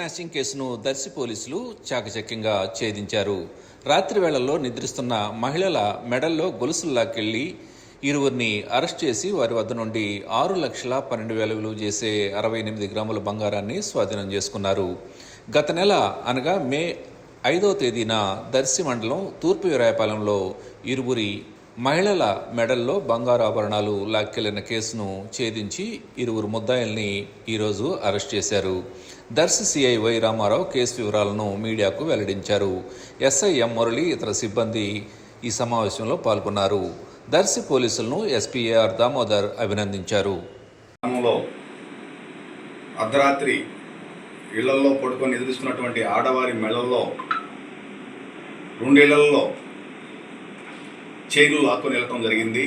Snatching కేసును దర్శి పోలీసులు చాకచక్యంగా ఛేదించారు. రాత్రి వేళల్లో నిద్రిస్తున్న మహిళల మెడల్లో గొలుసుల్లాకెళ్ళి ఇరువురిని అరెస్ట్ చేసి వారి వద్ద నుండి ఆరు లక్షల పన్నెండు వేల విలువ చేసే అరవై ఎనిమిది గ్రాముల బంగారాన్ని స్వాధీనం చేసుకున్నారు. గత నెల అనగా మే ఐదో తేదీన దర్శి మండలం తూర్పు విరాయపాలెంలో ఇరువురి మహిళల మెడల్లో బంగారు ఆభరణాలు లాక్కెళ్ళిన కేసును ఛేదించి ఇరువురు ముద్దాయిల్ని ఈరోజు అరెస్ట్ చేశారు. Darsi CI Y Ramarao case వివరాలను మీడియాకు వెల్లడించారు. ఎస్ఐ ఎం మురళి ఇతర సిబ్బంది ఈ సమావేశంలో పాల్గొన్నారు. దర్శి పోలీసులను ఎస్పీఏఆర్ దామోదర్ అభినందించారు. అర్ధరాత్రి ఇళ్ళలో పడుకొని ఎదురుస్తున్నటువంటి ఆడవారి మెడల్లో రెండేళ్ళలో చైన్లు లాక్కొని వెళ్ళటం జరిగింది.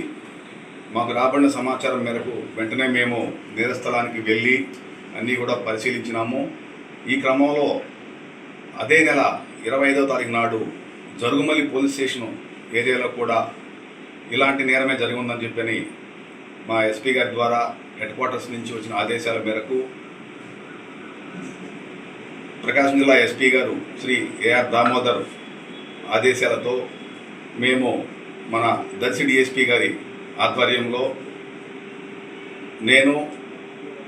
మాకు రాబడిన సమాచారం మేరకు వెంటనే మేము నేరస్థలానికి వెళ్ళి అన్నీ కూడా పరిశీలించినాము. ఈ క్రమంలో అదే నెల ఇరవై ఐదవ తారీఖు నాడు జరుగుమల్లి పోలీస్ స్టేషన్ ఏరియాలో కూడా ఇలాంటి నేరమే జరిగిందని చెప్పని మా ఎస్పీ గారి ద్వారా హెడ్ క్వార్టర్స్ నుంచి వచ్చిన ఆదేశాల మేరకు ప్రకాశం జిల్లా ఎస్పీ గారు శ్రీ ఏఆర్ దామోదర్ ఆదేశాలతో మేము మన దర్శి డిఎస్పీ గారి ఆధ్వర్యంలో నేను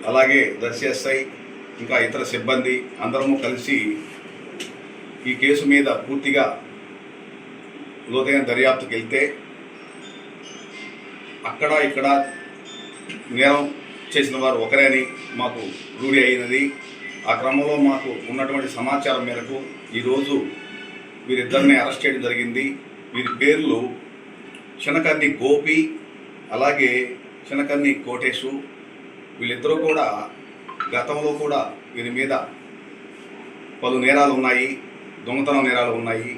అలాగే దర్శి ఎస్ఐ ఇంకా ఇతర సిబ్బంది అందరము కలిసి ఈ కేసు మీద పూర్తిగా లోతైన దర్యాప్తుకి వెళ్తే అక్కడ ఇక్కడ నేరం చేసిన వారు ఒకరే అని మాకు రూఢి అయినది. ఆ క్రమంలో మాకు ఉన్నటువంటి సమాచారం మేరకు ఈరోజు వీరిద్దరిని అరెస్ట్ చేయడం జరిగింది. వీరి పేర్లు శనకర్ని గోపి అలాగే శనకర్ని కోటేశు వీళ్ళిద్దరూ కూడా గతంలో కూడా వీరి మీద పలు నేరాలు ఉన్నాయి దొంగతనం నేరాలు ఉన్నాయి.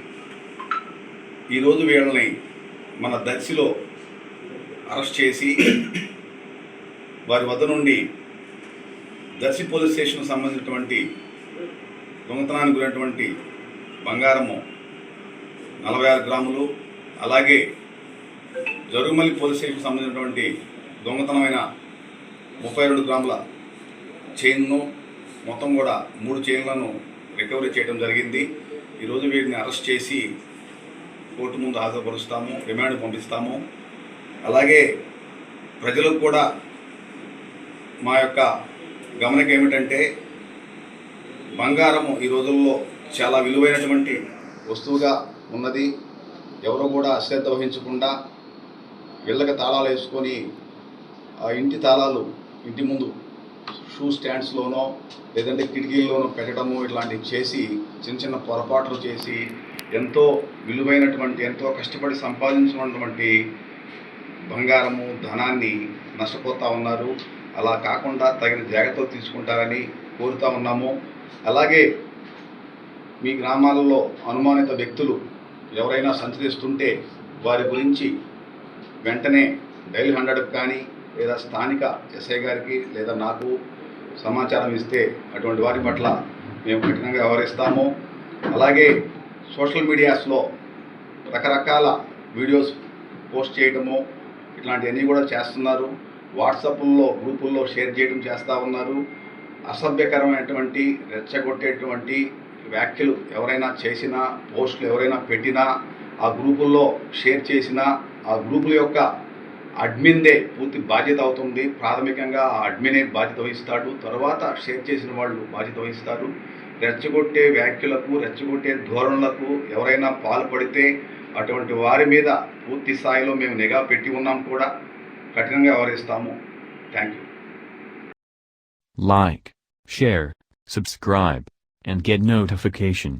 ఈరోజు వీళ్ళని మన దర్శిలో అరెస్ట్ చేసి వారి వద్ద నుండి దర్శి పోలీస్ స్టేషన్కు సంబంధించినటువంటి దొంగతనానికి గురైనటువంటి బంగారము నలభై ఆరు గ్రాములు అలాగే జరుగుమల్లి పోలీస్ స్టేషన్కి సంబంధించినటువంటి దొంగతనమైన ముప్పై రెండు గ్రాముల చైన్ను మొత్తం కూడా మూడు చైన్లను రికవరీ చేయడం జరిగింది. ఈరోజు వీటిని అరెస్ట్ చేసి కోర్టు ముందు హాజరుపరుస్తాము రిమాండ్ పంపిస్తాము. అలాగే ప్రజలకు కూడా మా యొక్క గమనిక ఏమిటంటే బంగారము ఈ రోజుల్లో చాలా విలువైనటువంటి వస్తువుగా ఉన్నది. ఎవరు కూడా అశ్రద్ధ వహించకుండా ఇళ్ళకి తాళాలు వేసుకొని ఆ ఇంటి తాళాలు ఇంటి ముందు షూ స్టాండ్స్లోనో లేదంటే కిటికీల్లోనో పెట్టడము ఇట్లాంటివి చేసి చిన్న చిన్న పొరపాట్లు చేసి ఎంతో విలువైనటువంటి ఎంతో కష్టపడి సంపాదించినటువంటి బంగారము ధనాన్ని నష్టపోతూ ఉన్నారు. అలా కాకుండా తగిన జాగ్రత్తలు తీసుకుంటారని కోరుతా ఉన్నాము. అలాగే మీ గ్రామాలలో అనుమానిత వ్యక్తులు ఎవరైనా సంచరిస్తుంటే వారి గురించి వెంటనే డైల్ హండ్రెడ్కి కానీ లేదా స్థానిక ఎస్ఐ గారికి లేదా నాకు సమాచారం ఇస్తే అటువంటి వారి పట్ల మేము కఠినంగా వ్యవహరిస్తాము. అలాగే సోషల్ మీడియాస్లో రకరకాల వీడియోస్ పోస్ట్ చేయడము ఇట్లాంటివన్నీ కూడా చేస్తున్నారు. వాట్సాప్ల్లో గ్రూపుల్లో షేర్ చేయడం చేస్తూ ఉన్నారు. అసభ్యకరమైనటువంటి రెచ్చగొట్టేటువంటి వ్యాఖ్యలు ఎవరైనా చేసినా పోస్టులు ఎవరైనా పెట్టినా ఆ గ్రూపుల్లో షేర్ చేసినా ఆ గ్రూపుల యొక్క అడ్మిన్దే పూర్తి బాధ్యత అవుతుంది. ప్రాథమికంగా ఆ అడ్మినే బాధ్యత వహిస్తాడు. తర్వాత షేర్ చేసిన వాళ్ళు బాధ్యత వహిస్తారు. రెచ్చగొట్టే వ్యాఖ్యలకు రెచ్చగొట్టే ధోరణులకు ఎవరైనా పాల్పడితే అటువంటి వారి మీద పూర్తి స్థాయిలో మేము నిఘా పెట్టి ఉన్నాం కూడా. కఠినంగా వ్యవహరిస్తాము. Thank you like share subscribe and get notification